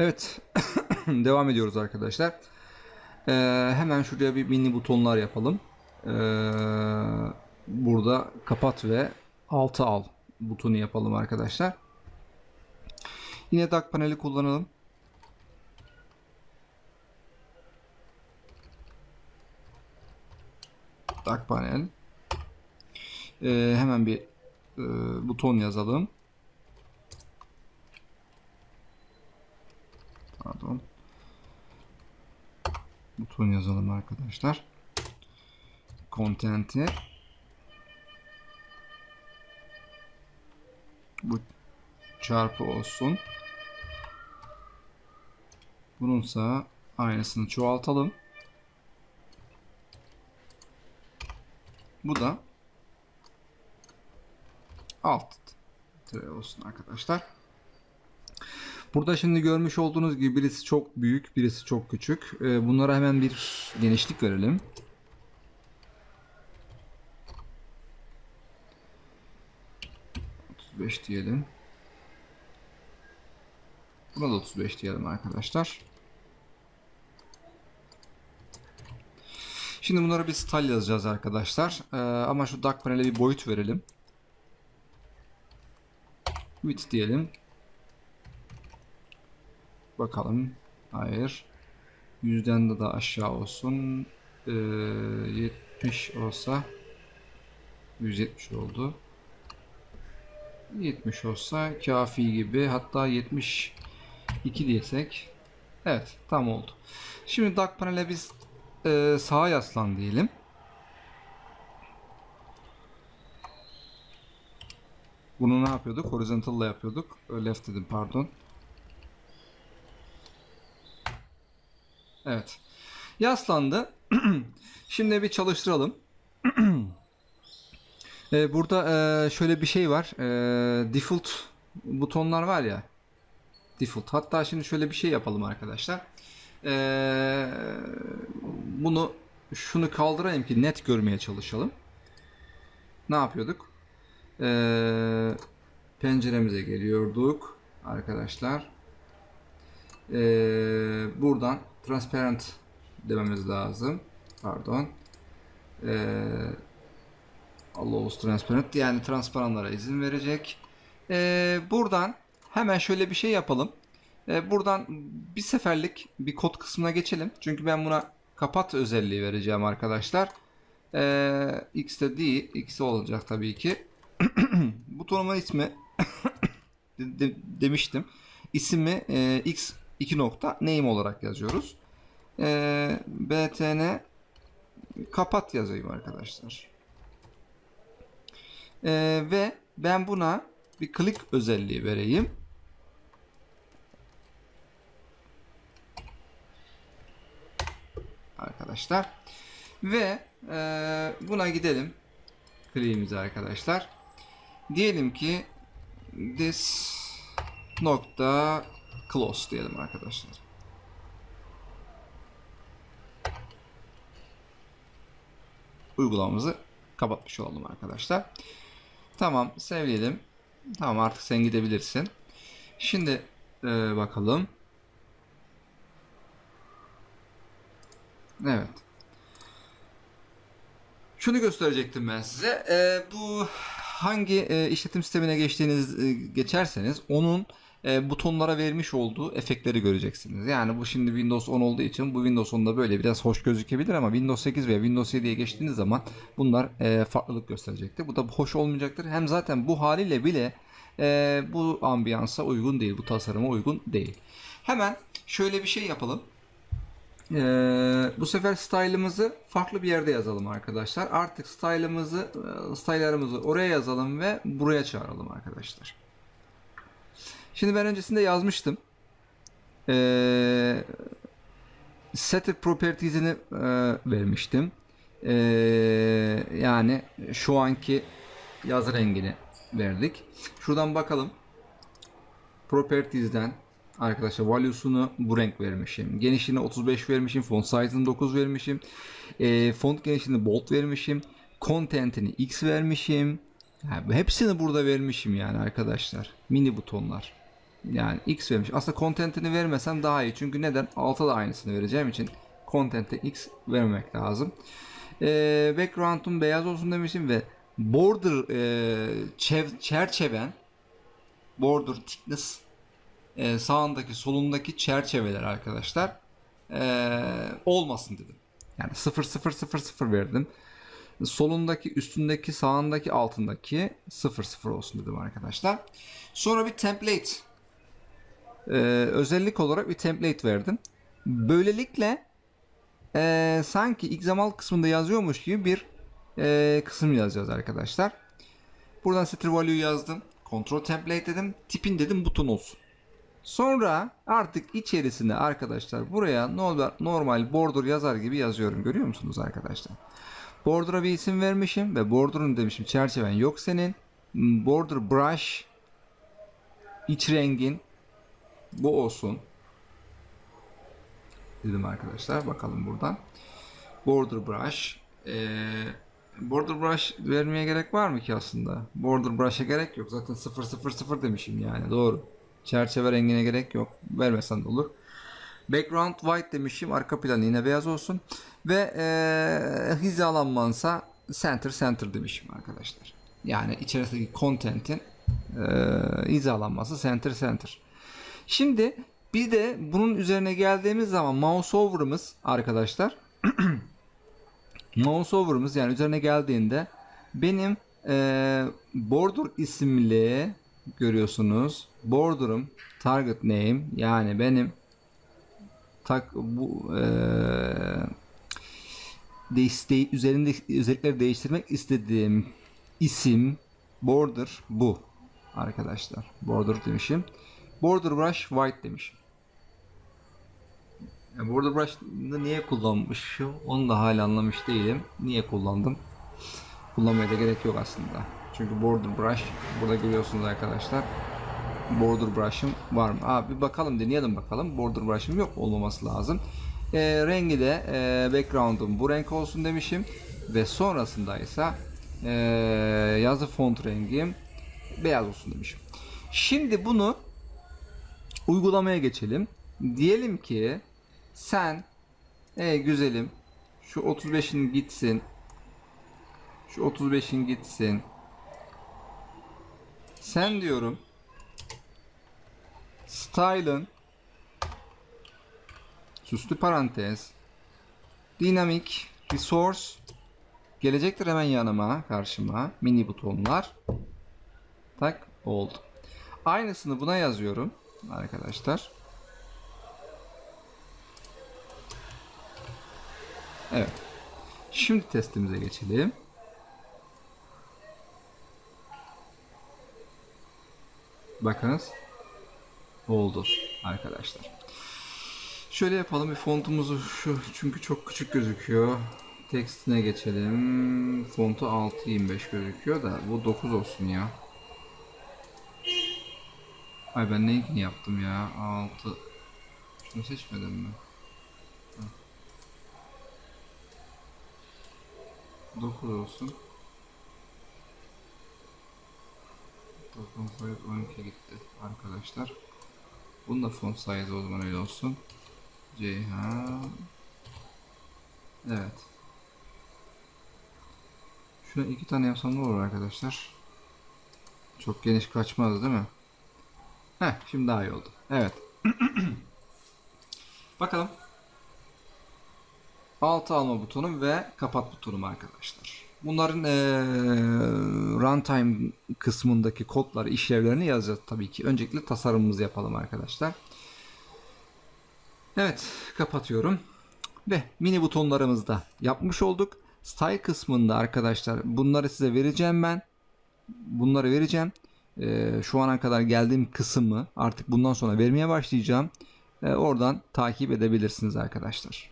Evet. Devam ediyoruz arkadaşlar. Ee, hemen şuraya bir mini butonlar yapalım. Ee, burada kapat ve altı al butonu yapalım arkadaşlar. Yine DAC paneli kullanalım. DAC panel. Ee, hemen bir e, buton yazalım. Pardon. Buton yazalım arkadaşlar. Content'i bu çarpı olsun. Bununsa aynısını çoğaltalım. Bu da alt olsun arkadaşlar. Burada şimdi görmüş olduğunuz gibi birisi çok büyük, birisi çok küçük. Ee, Bunlara hemen bir genişlik verelim. ...35 diyelim. Buna da 35 diyelim arkadaşlar. Şimdi bunlara bir style yazacağız arkadaşlar. Ee, ama şu DAC panele bir boyut verelim. Width diyelim. Bakalım. Hayır. Yüzden de daha aşağı olsun. Ee, 70 olsa 170 oldu. 70 olsa kafi gibi. Hatta 72 diyesek. Evet tam oldu. Şimdi DAC panele biz e, sağa yaslan diyelim. Bunu ne yapıyorduk? Horizontal'la yapıyorduk. Left dedim pardon. Evet. Yaslandı. Şimdi bir çalıştıralım. Ee, burada e, şöyle bir şey var. Ee, default butonlar var ya. Default. Hatta şimdi şöyle bir şey yapalım arkadaşlar. Ee, bunu şunu kaldırayım ki net görmeye çalışalım. Ne yapıyorduk? Ee, penceremize geliyorduk arkadaşlar. Ee, buradan transparent dememiz lazım. Pardon. Ee, allows transparent yani transparanlara izin verecek. Ee, buradan hemen şöyle bir şey yapalım. Ee, buradan bir seferlik bir kod kısmına geçelim. Çünkü ben buna kapat özelliği vereceğim arkadaşlar. Ee, X de değil. X olacak tabii ki. Butonumun ismi de- de- demiştim. İsmi e, X 2 nokta name olarak yazıyoruz. E, btn kapat yazayım arkadaşlar. E, ve ben buna bir click özelliği vereyim. Arkadaşlar. Ve e, buna gidelim. Click'imize arkadaşlar. Diyelim ki this nokta close diyelim arkadaşlar. Uygulamamızı kapatmış olalım arkadaşlar. Tamam sevleyelim. Tamam artık sen gidebilirsin. Şimdi e, bakalım. Evet. Şunu gösterecektim ben size. Ee, bu hangi e, işletim sistemine geçtiğiniz e, geçerseniz onun e, butonlara vermiş olduğu efektleri göreceksiniz. Yani bu şimdi Windows 10 olduğu için bu Windows 10'da böyle biraz hoş gözükebilir ama Windows 8 veya Windows 7'ye geçtiğiniz zaman bunlar e, farklılık gösterecektir. Bu da hoş olmayacaktır. Hem zaten bu haliyle bile e, bu ambiyansa uygun değil, bu tasarıma uygun değil. Hemen şöyle bir şey yapalım. Ee, bu sefer style'ımızı farklı bir yerde yazalım arkadaşlar. Artık style'ımızı, e, style'larımızı oraya yazalım ve buraya çağıralım arkadaşlar. Şimdi ben öncesinde yazmıştım. Ee, Setter properties'ini e, vermiştim. Ee, yani şu anki yaz rengini verdik. Şuradan bakalım. Properties'den Arkadaşlar value'sunu bu renk vermişim. Genişliğine 35 vermişim. Font size'ını 9 vermişim. E, font genişliğini bold vermişim. Content'ini X vermişim. Yani hepsini burada vermişim yani arkadaşlar. Mini butonlar. Yani X vermiş. Aslında content'ini vermesem daha iyi. Çünkü neden? Alta da aynısını vereceğim için content'e X vermemek lazım. Ee, background'um beyaz olsun demişim ve border e, çev- çerçeven border thickness e, sağındaki solundaki çerçeveler arkadaşlar e, olmasın dedim. Yani 0 0 0 0 verdim. Solundaki, üstündeki, sağındaki, altındaki 0 0 olsun dedim arkadaşlar. Sonra bir template e, özellik olarak bir template verdim. Böylelikle e, sanki XML kısmında yazıyormuş gibi bir e, kısım yazacağız arkadaşlar. Buradan setter value yazdım. Control template dedim. Tipin dedim buton olsun. Sonra artık içerisine arkadaşlar buraya normal, border yazar gibi yazıyorum. Görüyor musunuz arkadaşlar? Border'a bir isim vermişim ve border'ın demişim çerçeven yok senin. Border brush iç rengin bu olsun. Dedim arkadaşlar. Bakalım buradan. Border brush. Ee, border brush vermeye gerek var mı ki aslında? Border brush'a gerek yok. Zaten 000 demişim yani. Doğru. Çerçeve rengine gerek yok. Vermesen de olur. Background white demişim. Arka plan yine beyaz olsun. Ve ee, hizalanmansa center center demişim arkadaşlar. Yani içerisindeki content'in ee, hizalanması center center. Şimdi bir de bunun üzerine geldiğimiz zaman mouse over'ımız arkadaşlar mouse over'ımız yani üzerine geldiğinde benim ee, border isimli görüyorsunuz. Border'ım target name yani benim tak bu ee, değiş, de, üzerinde özellikleri değiştirmek istediğim isim border bu arkadaşlar. Border demişim. Border brush white demişim. Ya border brush'ı niye kullanmışım? Onu da hala anlamış değilim. Niye kullandım? Kullanmaya da gerek yok aslında. Çünkü border brush burada görüyorsunuz arkadaşlar. Border brush'ım var mı? Aa, bir bakalım deneyelim bakalım. Border brush'ım yok olmaması lazım. E, rengi de e, background'um bu renk olsun demişim. Ve sonrasında ise e, yazı font rengim beyaz olsun demişim. Şimdi bunu uygulamaya geçelim. Diyelim ki sen ey güzelim şu 35'in gitsin. Şu 35'in gitsin. Sen diyorum style'ın süslü parantez dynamic resource gelecektir hemen yanıma karşıma mini butonlar tak oldu. Aynısını buna yazıyorum arkadaşlar. Evet. Şimdi testimize geçelim. Bakınız. Oldu arkadaşlar. Şöyle yapalım bir fontumuzu şu çünkü çok küçük gözüküyor. Tekstine geçelim. Fontu 6.25 gözüküyor da bu 9 olsun ya. Ay ben neyini yaptım ya? 6 Şunu seçmedim mi? 9 olsun. 9 sayı 12 gitti arkadaşlar. Bunun da font size o zaman öyle olsun. Ceyhan. Evet. Şuna iki tane yapsam ne olur arkadaşlar? Çok geniş kaçmaz değil mi? Heh, şimdi daha iyi oldu. Evet. Bakalım. Altı alma butonum ve kapat butonum arkadaşlar. Bunların eee, runtime kısmındaki kodları, işlevlerini yazacağız tabii ki. Öncelikle tasarımımızı yapalım arkadaşlar. Evet, kapatıyorum. Ve mini butonlarımızı da yapmış olduk. Style kısmında arkadaşlar bunları size vereceğim ben. Bunları vereceğim. Ee, şu ana kadar geldiğim kısmı artık bundan sonra vermeye başlayacağım. Ee, oradan takip edebilirsiniz arkadaşlar.